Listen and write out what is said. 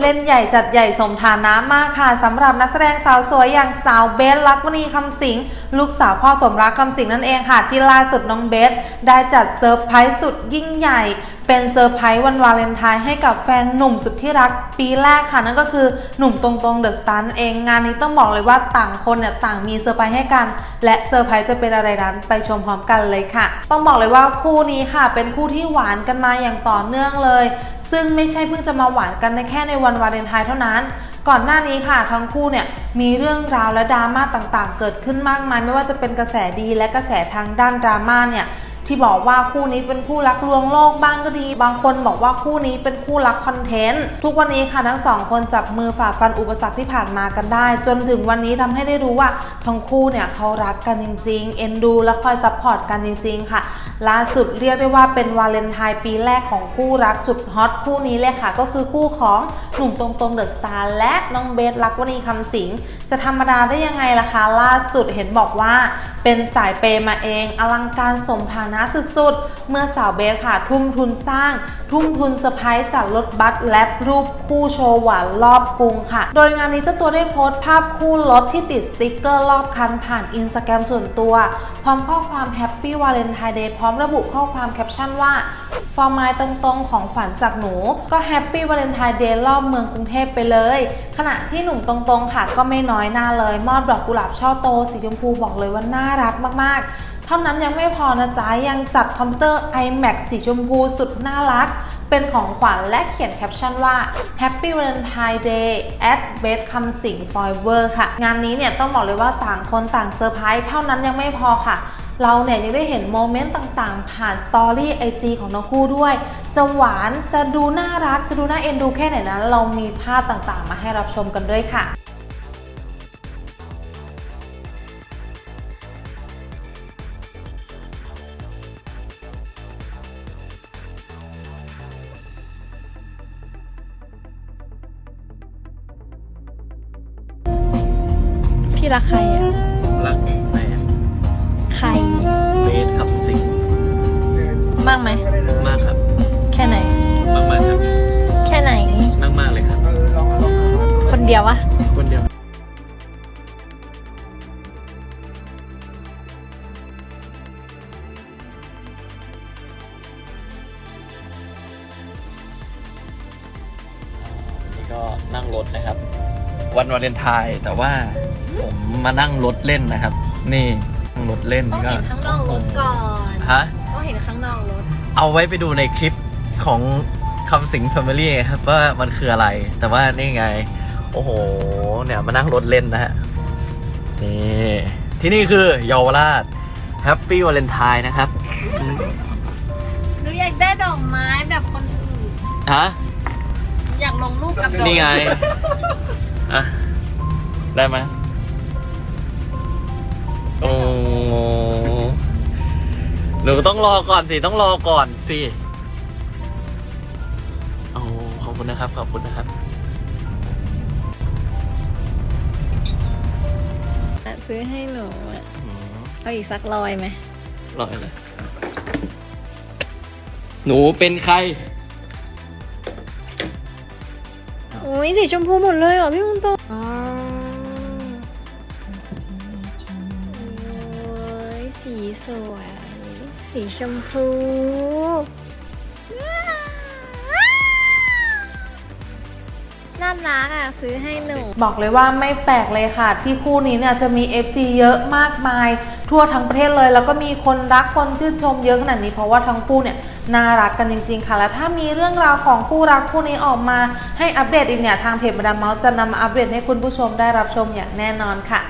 เล่นใหญ่จัดใหญ่สมฐานะมากค่ะสำหรับนักแสดงสาวสวยอย่างสาวเบสลักวณีคำสิงลูกสาวพ่อสมรักคำสิงนั่นเองค่ะ ที่ล่าสุดน้องเบสได้จัดเซอร์ไพรส์สุดยิ่งใหญ่ เป็นเซอร์ไพรส์วันวาเลนไทน์ให้กับแฟนหนุ่มสุดที่รักปีแรกค่ะ นั่นก็คือหนุ่มตรงๆเดอะสตาร์เองงานนี้ต้องบอกเลยว่าต่างคนเนี่ยต่างมีเซอร์ไพรส์ให้กัน และเซอร์ไพรส์จะเป็นอะไรนั้นไปชมพร้อมกันเลยค่ะ ต้องบอกเลยว่าคู่นี้ค่ะ เป็นคู่ที่หวานกันมาอย่างต่อเนื่องเลย ซึ่งไม่ใช่เพิ่งจะมาหวานกันในแค่ในวันวาเลนไทน์เท่านั้น ก่อนหน้านี้ค่ะทั้งคู่เนี่ยมีเรื่องราวและดราม่าต่างๆ เกิดขึ้นมากมาย ไม่ว่าจะเป็นกระแสดีและกระแสทางด้านดราม่าเนี่ย ที่บอกว่าคู่นี้เป็นคู่รักลวงโลกบ้างก็ดี บางคนบอกว่าคู่นี้เป็นคู่รักคอนเทนต์ ทุกวันนี้ค่ะทั้งสองคนจับมือฝ่าฟันอุปสรรคที่ผ่านมากันได้ จนถึงวันนี้ทำให้ได้รู้ว่าทั้งคู่เนี่ยเขารักกันจริงๆ เอ็นดูและคอยซัพพอร์ตกันจริง ๆ ค่ะ ล่าสุดเรียกได้ว่าเป็นวาเลนไทน์ปีแรกของคู่รักสุดฮอตคู่นี้เลยค่ะ ก็คือคู่ของหนุ่มตรงๆเดอะสตาร์และน้องเบสลักวณีคำสิง จะธรรมดาได้ยังไงล่ะคะล่าสุดเห็นบอกว่าเป็นสายเปย์มาเอง อลังการสมฐานะสุดๆ เมื่อสาวเบสค่ะ ทุ่มทุนสร้าง ทุ่มทุนเซอร์ไพรส์จากรถบัสและรูปคู่โชว์หวานรอบกรุงค่ะ โดยงานนี้เจ้าตัวได้โพสต์ภาพคู่รถที่ติดสติกเกอร์รอบคันผ่านอินสตาแกรมส่วนตัว พร้อมข้อความแฮปปี้วาเลนไทน์เดย์พร้อมระบุข้อความแคปชั่นว่าฟอร์มายตรงๆของขวัญจากหนู ก็แฮปปี้วาเลนไทน์เดย์รอบเมืองกรุงเทพไปเลย ขณะที่หนุ่มตรงๆค่ะ ก็ไม่น้อยหน้าเลย มอบดอกกุหลาบช่อโต สีชมพูบอกเลยว่าน่ารักมากๆ เท่านั้นยังไม่พอนะจ๊ะยังจัดคอมพิวเตอร์ iMac สีชมพูสุดน่ารักเป็นของขวัญและเขียนแคปชั่นว่า Happy Valentine Day at Best คำสิง Forever ค่ะ งานนี้เนี่ยต้องบอกเลยว่าต่างคนต่างเซอร์ไพรส์เท่านั้นยังไม่พอค่ะ เราเนี่ยยังได้เห็นโมเมนต์ต่างๆ ผ่านสตอรี่ไอจีของทั้งคู่ด้วย จะหวานจะดูน่ารัก จะดูน่าเอ็นดูแค่ไหนนั้น เรามีภาพต่างๆ มาให้รับชมกันด้วยค่ะพี่รักใครอะรักแฟน ใคร เบสคำสิงมากไหม มากครับ แค่ไหน มากมากๆครับแค่ไหน มากมากๆเลยครับ คนเดียววะ คนเดียว นี่ก็นั่งรถนะครับ วันวาเลนไทน์แต่ว่าผมมานั่งรถเล่นนะครับ นี่นั่ง รถเล่นต้องก็เห็นข้างนอกรถก่อนฮะต้องเห็นข้างนอกรถเอาไว้ไปดูในคลิปของคำสิงแฟมิลี่ครับว่ามันคืออะไร แต่ว่านี่ไง โอ้โห เนี่ยมานั่งรถเล่นนะฮะ นี่ ที่นี่คือเยาวราชแฮปปี้วาเลนไทน์นะครับอืมหนูอยากได้ดอกไม้แบบคนอื่นฮะอยากลงรูปกับดอกนี่ไง อะ ได้ไหม นูต้องรอก่อนสิ ต้องรอก่อนสิโอ้ขอบคุณนะครับ ขอบคุณนะครับ อะซื้อให้หนูอะอืมเอาอีกสักร้อยไหมรอยเลยหนูเป็นใคร โอ้ยสีชมพูหมดเลยเหรอพี่มุนโตอ๋อโอ้ยสีสวย สีชมพู น่ารักอะ ซื้อให้หนู บอกเลยว่าไม่แปลกเลยค่ะ ที่คู่นี้เนี่ยจะมี FC เยอะมากมาย ทั่วทั้งประเทศเลย แล้วก็มีคนรักคนชื่นชมเยอะขนาดนี้เพราะว่าทั้งคู่เนี่ยน่ารักกันจริง ๆ ค่ะ และถ้ามีเรื่องราวของคู่รักคู่นี้ออกมา ให้อัปเดตอีกเนี่ยทางเพจมาดามเมาส์จะนำมาอัปเดตให้คุณผู้ชมได้รับชมอย่างแน่นอนค่ะ